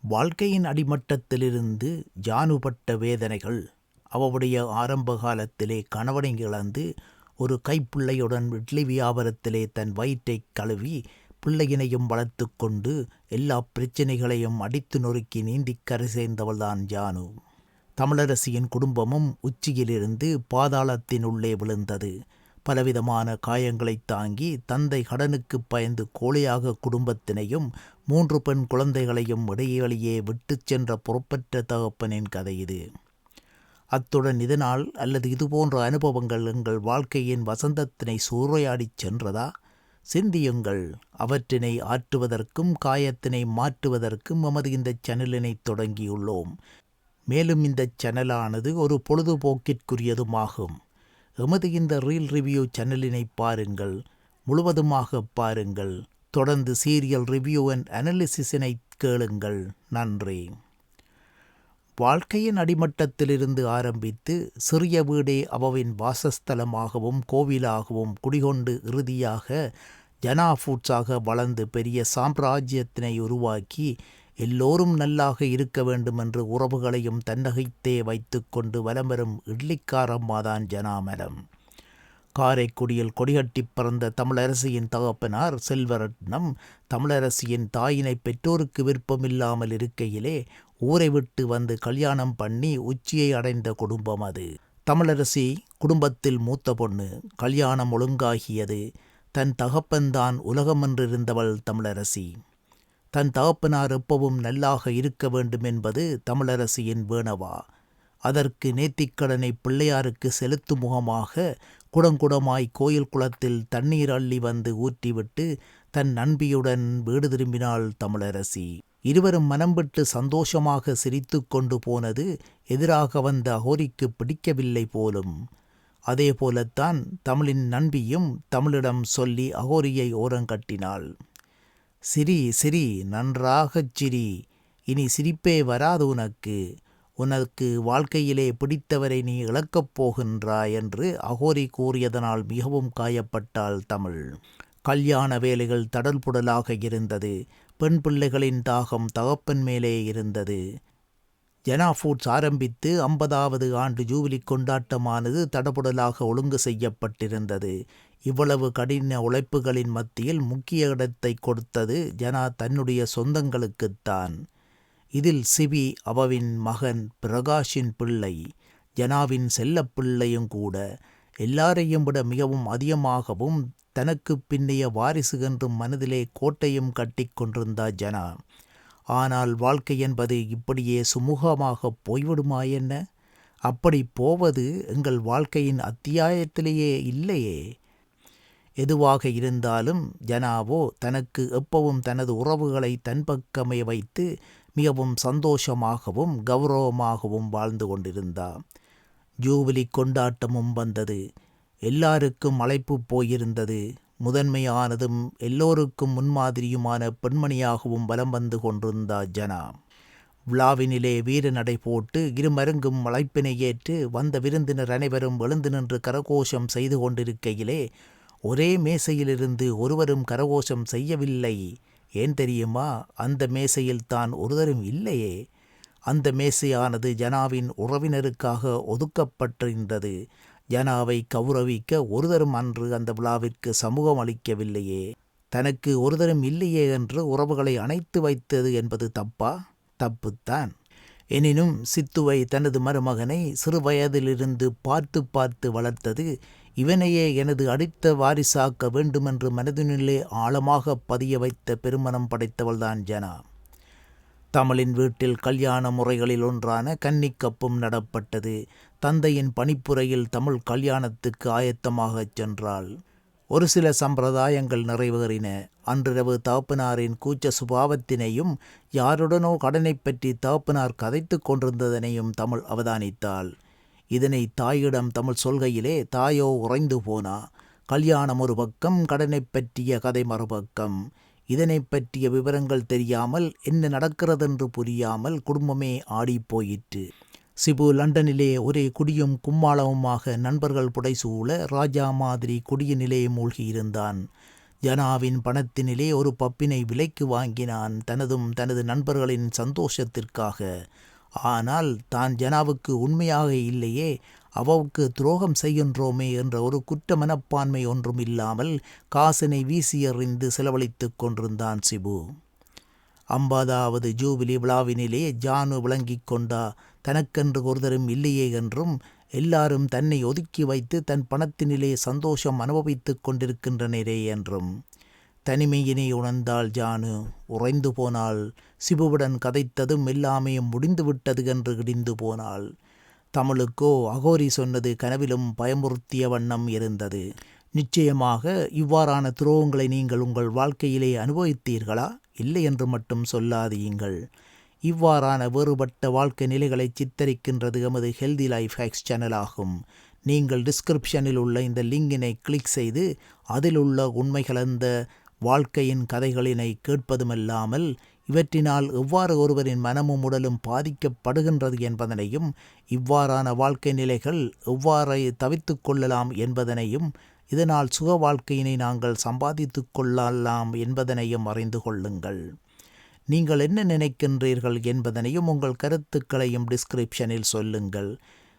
வாழ்க்கையின் அடிமட்டத்திலிருந்து ஜானுபட்ட வேதனைகள் அவளுடைய ஆரம்ப காலத்திலே கணவனை இழந்து ஒரு கைப்பிள்ளையுடன் இட்லி வியாபாரத்திலே தன் வயிற்றைக் கழுவி பிள்ளையினையும் வளர்த்து கொண்டு எல்லா பிரச்சனைகளையும் அடித்து நொறுக்கி நீந்திக் கரை சேர்ந்தவள்தான் ஜானு. தமிழரசியின் குடும்பமும் உச்சியிலிருந்து பாதாளத்தின் உள்ளே விழுந்தது. பலவிதமான காயங்களைத் தாங்கி தந்தை கடனுக்குப் பயந்து கோழையாக குடும்பத்தினையும் மூன்று பெண் குழந்தைகளையும் இடையிலேயே விட்டுச் சென்ற பொறுப்பற்ற தகப்பனின் கதை இது. அத்துடன் இதனால் அல்லது இதுபோன்ற அனுபவங்கள் எங்கள் வாழ்க்கையின் வசந்தத்தினை சூறையாடிச் சென்றதா? சிந்தியுங்கள். அவற்றினை ஆற்றுவதற்கும் காயத்தினை மாற்றுவதற்கும் எமது இந்த சேனலினை தொடங்கியுள்ளோம். மேலும் இந்த சேனலானது ஒரு பொழுதுபோக்கிற்குரியதுமாகும். எமது இந்த ரீல் ரிவ்யூ சேனலினை பாருங்கள் முழுவதுமாக பாருங்கள் தொடர்ந்து சீரியல் ரிவ்யூ அண்ட் அனாலிசிஸினை கேளுங்கள். நன்றி. வாழ்க்கையின் அடிமட்டத்திலிருந்து ஆரம்பித்து சிறிய வீடே அவவின் வாசஸ்தலமாகவும் கோவிலாகவும் குடிகொண்டு இறுதியாக ஜனா ஃபுட்ஸாக வளர்ந்து பெரிய சாம்ராஜ்யத்தினை உருவாக்கி எல்லோரும் நல்லாக இருக்க வேண்டுமென்று உறவுகளையும் தன்னகைத்தே வைத்து கொண்டு வலம் வரும் இட்லிக்காரம்மாதான் ஜனாமலம். காரைக்குடியில் கொடிகட்டி பிறந்த தமிழரசியின் தகப்பனார் செல்வரட்னம் தமிழரசியின் தாயினை பெற்றோருக்கு விருப்பமில்லாமல் இருக்கையிலே ஊரை விட்டு வந்து கல்யாணம் பண்ணி உச்சியை அடைந்த குடும்பம் அது. தமிழரசி குடும்பத்தில் மூத்த பொண்ணு கல்யாணம் ஒழுங்காகியது. தன் தகப்பன்தான் உலகமென்றிருந்தவள் தமிழரசி. தன் தகப்பனார் எப்பவும் நல்லாக இருக்க வேண்டும் என்பது தமிழரசியின் வேணவா. அதற்கு நேத்திக்கடனை பிள்ளையாருக்கு செலுத்தும் முகமாக குடங்குடமாய் கோயில் குளத்தில் தண்ணீர் அள்ளி வந்து ஊற்றிவிட்டு தன் நண்பியுடன் வீடு திரும்பினாள் தமிழரசி. இருவரும் மனம் விட்டு சந்தோஷமாக சிரித்து கொண்டு போனது எதிராக வந்த அகோரிக்கு பிடிக்கவில்லை போலும். அதே போலத்தான் தமிழின் நண்பியும் தமிழிடம் சொல்லி அகோரியை ஓரங்கட்டினாள். சிரி சிரி நன்றாகச் சிரி. இனி சிரிப்பே வராது உனக்கு. உனக்கு வாழ்க்கையிலே பிடித்தவரை நீ இழக்கப் போகின்றாய் என்று அகோரி கூறியதனால் மிகவும் காயப்பட்டாள் தமிழ். கல்யாண வேலைகள் தடல்புடலாக இருந்தது. பெண் பிள்ளைகளின் தாகம் தகப்பன் மேலே இருந்தது. ஜனா ஃபுட்ஸ் ஆரம்பித்து ஐம்பதாவது ஆண்டு ஜூபிலி கொண்டாட்டமானது தடபுடலாக ஒழுங்கு செய்யப்பட்டிருந்தது. இவ்வளவு கடின உழைப்புகளின் மத்தியில் முக்கிய இடத்தை கொடுத்தது ஜனா தன்னுடைய சொந்தங்களுக்குத்தான். இதில் சிவி அவவின் மகன் பிரகாஷின் பிள்ளை ஜனாவின் செல்லப்பிள்ளையும் கூட எல்லாரையும் விட மிகவும் அதிகமாகவும் தனக்கு பின்னைய வாரிசு என்றும் மனதிலே கோட்டையும் கட்டி கொண்டிருந்தார் ஜனா. ஆனால் வாழ்க்கை என்பது இப்படியே சுமூகமாக போய்விடுமா என்ன? அப்படி போவது எங்கள் வாழ்க்கையின் அத்தியாயத்திலேயே இல்லையே. எதுவாக இருந்தாலும் ஜனாவோ தனக்கு எப்பவும் தனது உறவுகளை தன்பக்கமே வைத்து மிகவும் சந்தோஷமாகவும் கௌரவமாகவும் வாழ்ந்து கொண்டிருந்தார். ஜூபிலி கொண்டாட்டமும் வந்தது. எல்லாருக்கும் அழைப்பு போயிருந்தது. முதன்மையானதும் எல்லோருக்கும் முன்மாதிரியுமான பெண்மணியாகவும் வலம் வந்து கொண்டிருந்தா ஜனா. விழாவினிலே வீர நடை போட்டு இருமருங்கும் அழைப்பினை ஏற்று வந்த விருந்தினர் அனைவரும் எழுந்து நின்று கரகோஷம் செய்து கொண்டிருக்கையிலே ஒரே மேசையிலிருந்து ஒருவரும் கரகோஷம் செய்யவில்லை. ஏன் தெரியுமா? அந்த மேசையில் தான் ஒருவரும் இல்லையே. அந்த மேசையானது ஜனாவின் உறவினருக்காக ஒதுக்கப்பட்டிருந்தது. ஜனாவை கௌரவிக்க ஒருதரும் அன்று அந்த விழாவிற்கு சமூகம் அளிக்கவில்லையே. தனக்கு ஒருதரும் இல்லையே என்று உறவுகளை அணைத்து வைத்தது என்பது தப்பா? தப்புத்தான். எனினும் சித்துவை தனது மருமகனை சிறு வயதிலிருந்து பார்த்து பார்த்து வளர்த்தது இவனையே எனது அடுத்த வாரிசாக்க வேண்டுமென்று மனதினிலே ஆழமாக பதிய வைத்த பெருமனம் படைத்தவள்தான் ஜனா. தமிழின் வீட்டில் கல்யாண முறைகளில் ஒன்றான கன்னிக்கப்பும் நடப்பட்டது. தந்தையின் பணிப்புரையில் தமிழ் கல்யாணத்துக்கு ஆயத்தமாகச் சென்றாள். ஒரு சில சம்பிரதாயங்கள் நிறைவேறின. அன்றிரவு தகப்பனாரின் கூச்ச சுபாவத்தினையும் யாருடனோ கடனை பற்றி தகப்பனார் கதைத்து கொண்டிருந்ததனையும் தமிழ் அவதானித்தாள். இதனை தாயிடம் தமிழ் சொல்கையிலே தாயோ உறைந்து போனா கல்யாணம் ஒரு பக்கம் கடனை பற்றிய கதை மறுபக்கம். இதனை பற்றிய விவரங்கள் தெரியாமல் என்ன நடக்கிறதென்று புரியாமல் குடும்பமே ஆடிப்போயிற்று சிபு லண்டனிலே ஒரே குடியும் கும்மாளவுமாக நண்பர்கள் புடைசூழ ராஜா மாதிரி குடியினிலே மூழ்கியிருந்தான். ஜனாவின் பணத்தினிலே ஒரு பப்பினை விலைக்கு வாங்கினான் தனதும் தனது நண்பர்களின் சந்தோஷத்திற்காக. ஆனால் தான் ஜனாவுக்கு உண்மையாக இல்லையே அவவுக்கு துரோகம் செய்கின்றோமே என்ற ஒரு குற்ற மனப்பான்மை ஒன்றும் இல்லாமல் காசினை வீசி எறிந்து செலவழித்துக் கொண்டிருந்தான் சிபு. ஐம்பதாவது ஜூபிலி விழாவினிலே ஜானு விளங்கிக் கொண்டா தனக்கென்று ஒருதரும் இல்லையே என்றும் எல்லாரும் தன்னை ஒதுக்கி வைத்து தன் பணத்தினிலே சந்தோஷம் அனுபவித்துக் கொண்டிருக்கின்றனரே என்றும். தனிமையினை உணர்ந்தாள் ஜானு. உறைந்து போனாள். சிபுவுடன் கதைத்ததும் எல்லாமே முடிந்துவிட்டது என்று இடிந்து போனாள். தமிழுக்கோ அகோரி சொன்னது கனவிலும் பயமுறுத்திய வண்ணம் இருந்தது. நிச்சயமாக இவ்வாறான துரோகங்களை நீங்கள் உங்கள் வாழ்க்கையிலே அனுபவித்தீர்களா? இல்லை என்று மட்டும் சொல்லாதீங்கள். இவ்வாறான வேறுபட்ட வாழ்க்கை நிலைகளை சித்தரிக்கின்றது எமது ஹெல்தி லைஃப் ஹேக்ஸ் சேனலாகும் நீங்கள் டிஸ்கிரிப்ஷனில் உள்ள இந்த லிங்கினை கிளிக் செய்து அதில் உள்ள உண்மை கலந்த வாழ்க்கையின் கதைகளினை கேட்பதுமல்லாமல் இவற்றினால் எவ்வாறு ஒருவரின் மனமும் உடலும் பாதிக்கப்படுகின்றது என்பதனையும் இவ்வாறான வாழ்க்கை நிலைகள் எவ்வாறு தவிர்த்து கொள்ளலாம் என்பதனையும் இதனால் சுக வாழ்க்கையினை நாங்கள் சம்பாதித்து கொள்ளலாம் என்பதனையும் அறிந்து கொள்ளுங்கள். நீங்கள் என்ன நினைக்கின்றீர்கள் என்பதனையும் உங்கள் கருத்துக்களையும் டிஸ்கிரிப்ஷனில் சொல்லுங்கள்.